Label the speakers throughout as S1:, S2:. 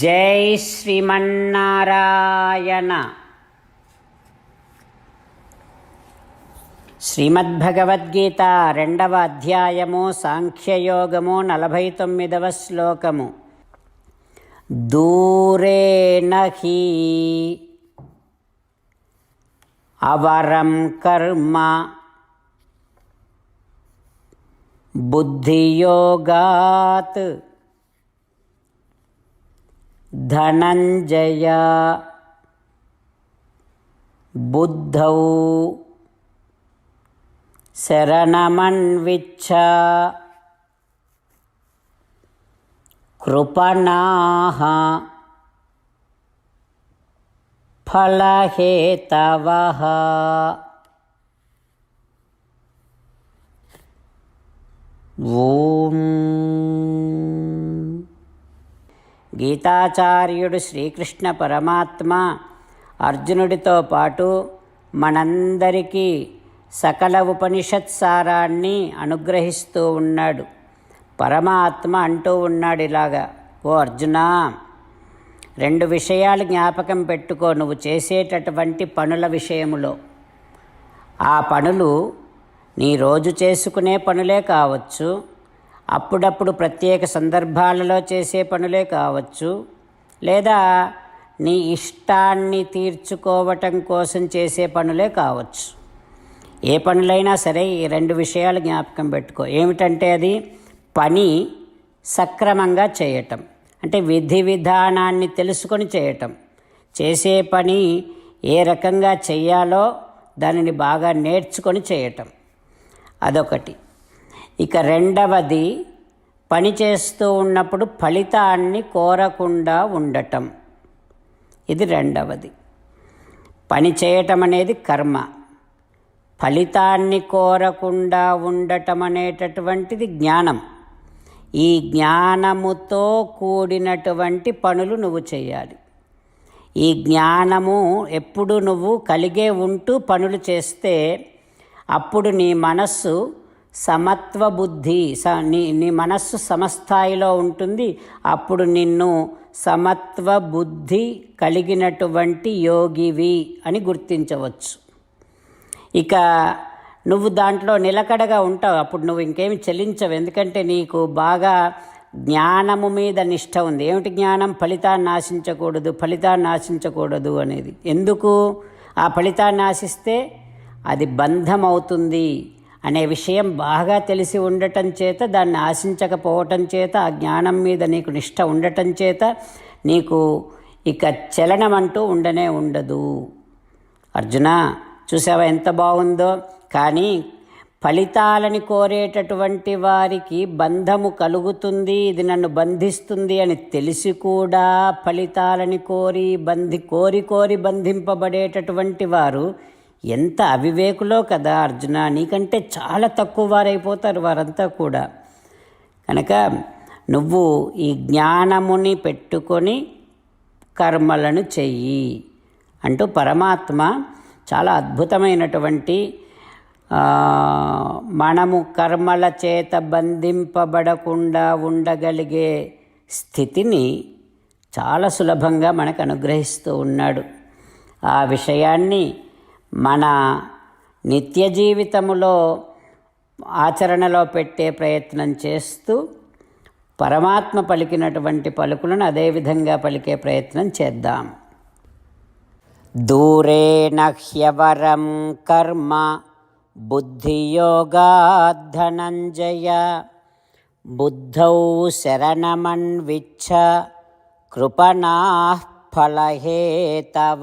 S1: జై శ్రీమన్నారాయణ. శ్రీమద్భగవద్గీత రెండవ అధ్యాయము సాంఖ్యయోగము నలభై తొమ్మిదవ శ్లోకము దూరేణ అవరం కర్మ బుద్ధియోగాత్ ధనంజయ బుద్ధౌ శరణమన్విచ్చ కృపణాః ఫలహేతవః ఓం గీతాచార్యుడు శ్రీకృష్ణ పరమాత్మ అర్జునుడితో పాటు మనందరికీ సకల ఉపనిషత్ సారాన్ని అనుగ్రహిస్తూ ఉన్నాడు. పరమాత్మ అంటూ ఉన్నాడు ఇలాగా ఓ అర్జున రెండు విషయాలు జ్ఞాపకం పెట్టుకో నువ్వు చేసేటటువంటి పనుల విషయములో. ఆ పనులు నీ రోజు చేసుకునే పనులే కావచ్చు అప్పుడప్పుడు ప్రత్యేక సందర్భాలలో చేసే పనులే కావచ్చు. లేదా నీ ఇష్టాన్ని తీర్చుకోవటం కోసం చేసే పనులే కావచ్చు. ఏ పనులైనా సరే ఈ రెండు విషయాలు జ్ఞాపకం పెట్టుకో. ఏమిటంటే అది పని సక్రమంగా చేయటం. అంటే విధి విధానాన్ని తెలుసుకొని చేయటం. చేసే పని ఏ రకంగా చెయ్యాలో దానిని బాగా నేర్చుకొని చేయటం. అదొకటి. ఇక రెండవది పని చేస్తూ ఉన్నప్పుడు ఫలితాన్ని కోరకుండా ఉండటం. ఇది రెండవది. పని చేయటం అనేది కర్మ. ఫలితాన్ని కోరకుండా ఉండటం అనేటటువంటిది జ్ఞానం. ఈ జ్ఞానముతో కూడినటువంటి పనులు నువ్వు చేయాలి. ఈ జ్ఞానము ఎప్పుడు నువ్వు కలిగే ఉంటూ పనులు చేస్తే అప్పుడు నీ మనస్సు సమత్వ బుద్ధి స నీ నీ మనస్సు సమస్థాయిలో ఉంటుంది. అప్పుడు నిన్ను సమత్వ బుద్ధి కలిగినటువంటి యోగివి అని గుర్తించవచ్చు. ఇక నువ్వు దాంట్లో నిలకడగా ఉంటావు. అప్పుడు నువ్వు ఇంకేమి చెల్లించవు. ఎందుకంటే నీకు బాగా జ్ఞానము మీద నిష్ట ఉంది. ఏమిటి జ్ఞానం? ఫలితాన్ని ఆశించకూడదు ఫలితాన్ని ఆశించకూడదు అనేది. ఎందుకు? ఆ ఫలితాన్ని ఆశిస్తే అది బంధం అవుతుంది అనే విషయం బాగా తెలిసి ఉండటం చేత దాన్ని ఆశించకపోవటం చేత ఆ జ్ఞానం మీద నీకు నిష్ట ఉండటం చేత నీకు ఇక చలనం అంటూ ఉండనే ఉండదు. అర్జున చూసావా ఎంత బాగుందో? కానీ ఫలితాలని కోరేటటువంటి వారికి బంధము కలుగుతుంది ఇది నన్ను బంధిస్తుంది అని తెలిసి కూడా ఫలితాలని కోరి బంధి కోరి కోరి బంధింపబడేటటువంటి వారు ఎంత అవివేకులో కదా అర్జున? నీకంటే చాలా తక్కువ వారైపోతారు వారంతా కూడా. కనుక నువ్వు ఈ జ్ఞానముని పెట్టుకొని కర్మలను చెయ్యి అంటూ పరమాత్మ చాలా అద్భుతమైనటువంటి మనము కర్మల చేత బంధింపబడకుండా ఉండగలిగే స్థితిని చాలా సులభంగా మనకు అనుగ్రహిస్తూ ఉన్నాడు. ఆ విషయాన్ని మన నిత్య జీవితములో ఆచరణలో పెట్టే ప్రయత్నం చేస్తూ పరమాత్మ పలికినటువంటి పలుకులను అదేవిధంగా పలికే ప్రయత్నం చేద్దాం. దూరేణ హ్యవరం కర్మ బుద్ధియోగాధనంజయ బుద్ధౌ శరణమన్విచ్చ కృపణా ఫలహేతవ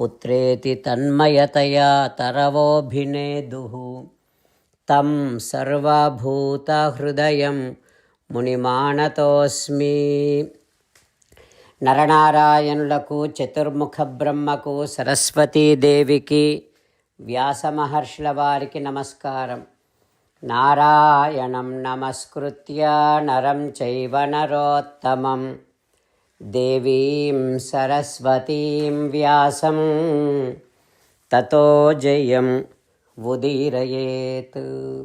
S1: పుత్రేతి తన్మయతయా తరవోభినేదుః. తం సర్వభూతహృదయం మునిమానతోస్మి నరనారాయణులకు చతుర్ముఖ బ్రహ్మకు సరస్వతీదేవికి వ్యాసమహర్షుల వారికి నమస్కారం. నారాయణం నమస్కృత్య నరం చైవ నరోత్తమం. దేవీం సరస్వతీం వ్యాసం తతో జయం ఉదీరయేత్.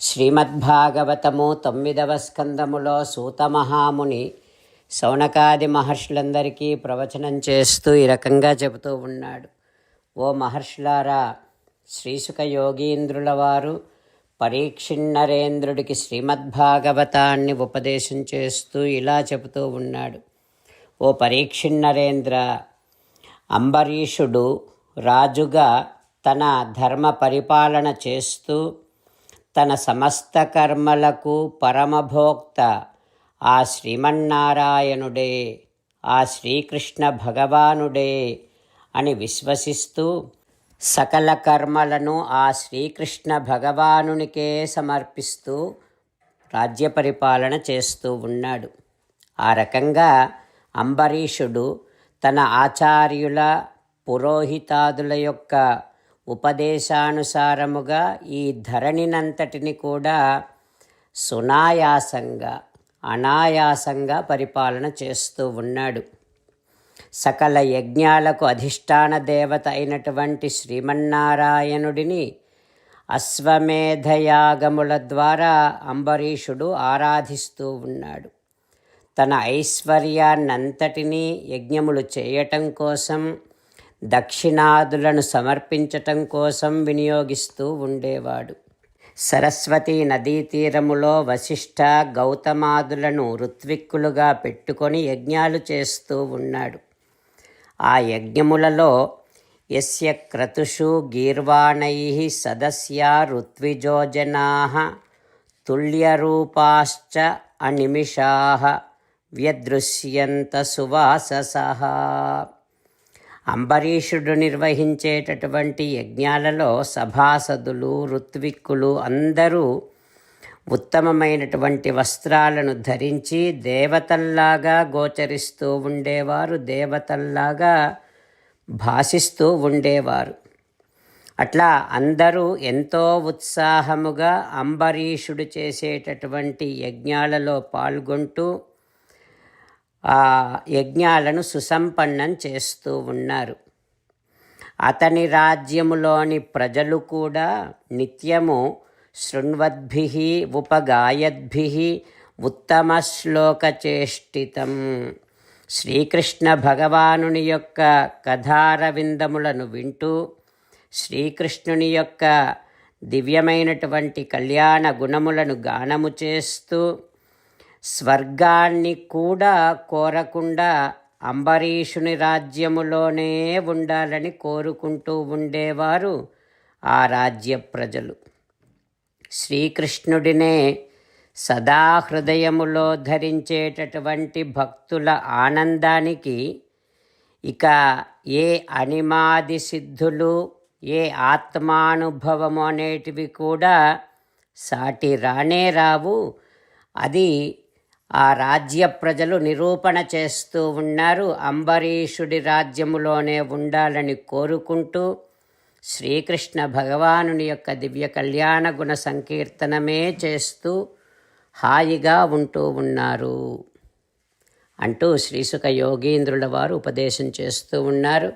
S1: శ్రీమద్భాగవతము తొమ్మిదవ స్కందములో సూతమహాముని సౌనకాది మహర్షులందరికీ ప్రవచనం చేస్తూ ఈ రకంగా చెబుతూ ఉన్నాడు. ఓ మహర్షులారా శ్రీసుఖ యోగీంద్రుల వారు పరీక్షిన్నరేంద్రుడికి శ్రీమద్భాగవతాన్ని ఉపదేశం చేస్తూ ఇలా చెబుతూ ఉన్నాడు. ఓ పరీక్షిన్నరేంద్ర అంబరీషుడు రాజుగా తన ధర్మ పరిపాలన చేస్తూ తన సమస్త కర్మలకు పరమభోక్త ఆ శ్రీమన్నారాయణుడే ఆ శ్రీకృష్ణ భగవానుడే అని విశ్వసిస్తూ సకల కర్మలను ఆ శ్రీకృష్ణ భగవానునికే సమర్పిస్తూ రాజ్య పరిపాలన చేస్తూ ఉన్నాడు. ఆ రకంగా అంబరీషుడు తన ఆచార్యుల పురోహితాదుల యొక్క ఉపదేశానుసారముగా ఈ ధరణినంతటిని కూడా సునాయాసంగా అనాయాసంగా పరిపాలన చేస్తూ ఉన్నాడు. సకల యజ్ఞాలకు అధిష్టాన దేవత అయినటువంటి శ్రీమన్నారాయణుడిని అశ్వమేధయాగముల ద్వారా అంబరీషుడు ఆరాధిస్తూ ఉన్నాడు. తన ఐశ్వర్యాన్నంతటినీ యజ్ఞములు చేయటం కోసం దక్షిణాదులను సమర్పించటం కోసం వినియోగిస్తూ ఉండేవాడు. సరస్వతీ నదీ తీరములో వశిష్ఠ గౌతమాదులను ఋత్విక్కులుగా పెట్టుకొని యజ్ఞాలు చేస్తూ ఉన్నాడు. ఆ యజ్ఞములలో యస్య క్రతుషు గీర్వాణై సదస్యా ఋత్విజోజనా తుల్యరూపాశ్చ అనిమిషా వ్యదృశ్యంత సువాసస. అంబరీషుడు నిర్వహించేటటువంటి యజ్ఞాలలో సభాసదులు ఋత్విక్కులు అందరూ ఉత్తమమైనటువంటి వస్త్రాలను ధరించి దేవతల్లాగా గోచరిస్తూ ఉండేవారు దేవతల్లాగా భాషిస్తూ ఉండేవారు. అట్లా అందరూ ఎంతో ఉత్సాహముగా అంబరీషుడు చేసేటటువంటి యజ్ఞాలలో పాల్గొంటూ ఆ యజ్ఞాలను సుసంపన్నం చేస్తూ ఉన్నారు. అతని రాజ్యములోని ప్రజలు కూడా నిత్యము శృణ్వద్భి ఉపగాయద్భి ఉత్తమ శ్లోకచేష్టితం శ్రీకృష్ణ భగవానుని యొక్క కథారవిందములను వింటూ శ్రీకృష్ణుని యొక్క దివ్యమైనటువంటి కళ్యాణ గుణములను గానము చేస్తూ స్వర్గాన్ని కూడా కోరకుండా అంబరీషుని రాజ్యములోనే ఉండాలని కోరుకుంటూ ఉండేవారు ఆ రాజ్య ప్రజలు. శ్రీకృష్ణుడినే సదా హృదయములో ధరించేటటువంటి భక్తుల ఆనందానికి ఇక ఏ అనిమాది సిద్ధులు ఏ ఆత్మానుభవము అనేటివి కూడా సాటి రానే రావు. అది ఆ రాజ్య ప్రజలు నిరూపణ చేస్తూ ఉన్నారు. అంబరీషుడి రాజ్యములోనే ఉండాలని కోరుకుంటూ శ్రీకృష్ణ భగవానుని యొక్క దివ్య కళ్యాణ గుణ సంకీర్తనమే చేస్తూ హాయిగా ఉంటూ ఉన్నారు. అంటూ శ్రీసుఖ యోగీంద్రుల వారు ఉపదేశం చేస్తూ ఉన్నారు.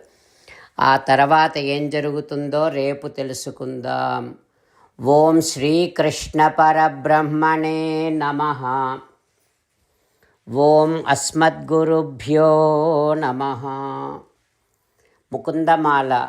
S1: ఆ తర్వాత ఏం జరుగుతుందో రేపు తెలుసుకుందాం. ఓం శ్రీకృష్ణ పరబ్రహ్మణే నమ. ఓం అస్మద్గురుభ్యో నమ. ముకుందమాల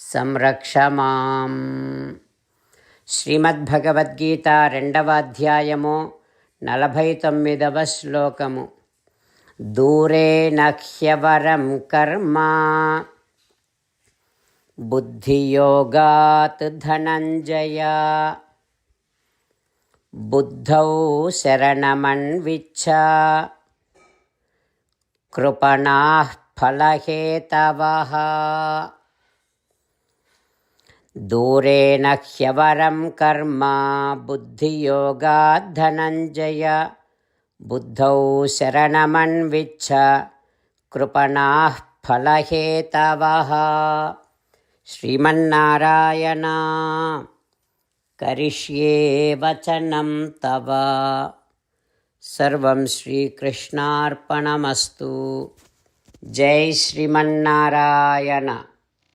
S1: సంరక్ష మాం. శ్రీమద్భగవద్గీత రెండవ అధ్యాయము నలభై తొమ్మిదవ శ్లోకము. దూరే నహ్యవరం కర్మ. బుద్ధియోగాత్ ధనంజయ. బుద్ధౌ శరణమన్విచ్చ. కృపణా ఫలహేతవ. दूरेण ह्यवरं कर्म, बुद्धियोगाद्धनञ्जय। बुद्धौ शरणमन्विच्छ, कृपणाः फलहेतवः। श्रीमन्नारायण, करिष्ये वचनं तव। सर्वं श्रीकृष्णार्पणमस्तु। जय श्रीमन्नारायण।